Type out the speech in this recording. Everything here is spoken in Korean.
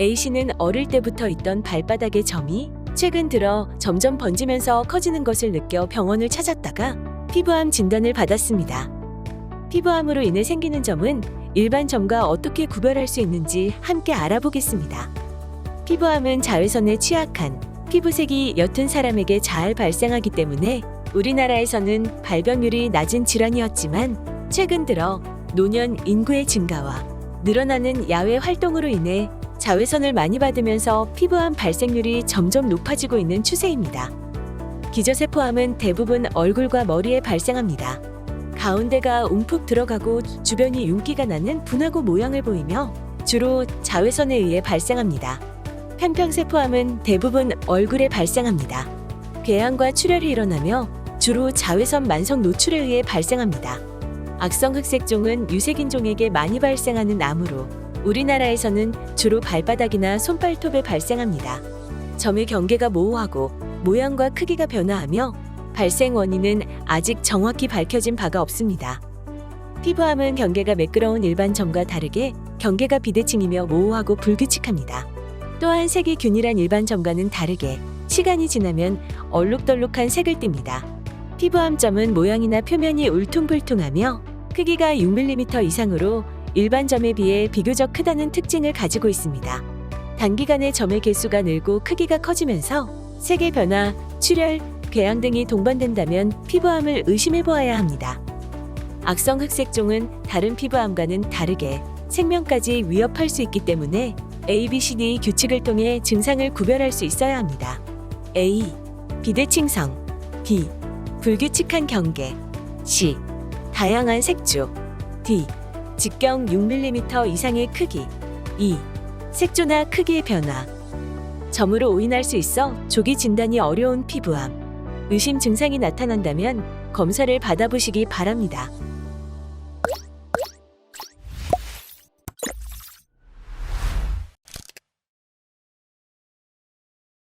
A씨는 어릴 때부터 있던 발바닥의 점이 최근 들어 점점 번지면서 커지는 것을 느껴 병원을 찾았다가 피부암 진단을 받았습니다. 피부암으로 인해 생기는 점은 일반 점과 어떻게 구별할 수 있는지 함께 알아보겠습니다. 피부암은 자외선에 취약한 피부색이 옅은 사람에게 잘 발생하기 때문에 우리나라에서는 발병률이 낮은 질환이었지만 최근 들어 노년 인구의 증가와 늘어나는 야외 활동으로 인해 자외선을 많이 받으면서 피부암 발생률이 점점 높아지고 있는 추세입니다. 기저세포암은 대부분 얼굴과 머리에 발생합니다. 가운데가 움푹 들어가고 주변이 윤기가 나는 분화구 모양을 보이며 주로 자외선에 의해 발생합니다. 편평세포암은 대부분 얼굴에 발생합니다. 궤양과 출혈이 일어나며 주로 자외선 만성 노출에 의해 발생합니다. 악성 흑색종은 유색인종에게 많이 발생하는 암으로 우리나라에서는 주로 발바닥이나 손발톱에 발생합니다. 점의 경계가 모호하고 모양과 크기가 변화하며 발생 원인은 아직 정확히 밝혀진 바가 없습니다. 피부암은 경계가 매끄러운 일반 점과 다르게 경계가 비대칭이며 모호하고 불규칙합니다. 또한 색이 균일한 일반 점과는 다르게 시간이 지나면 얼룩덜룩한 색을 띱니다. 피부암점은 모양이나 표면이 울퉁불퉁하며 크기가 6mm 이상으로 일반 점에 비해 비교적 크다는 특징을 가지고 있습니다. 단기간에 점의 개수가 늘고 크기가 커지면서 색의 변화, 출혈, 궤양 등이 동반된다면 피부암을 의심해 보아야 합니다. 악성 흑색종은 다른 피부암과는 다르게 생명까지 위협할 수 있기 때문에 ABCD 규칙을 통해 증상을 구별할 수 있어야 합니다. A. 비대칭성 B. 불규칙한 경계 C. 다양한 색조 D. 직경 6mm 이상의 크기 E. 색조나 크기의 변화 점으로 오인할 수 있어 조기 진단이 어려운 피부암 의심 증상이 나타난다면 검사를 받아보시기 바랍니다.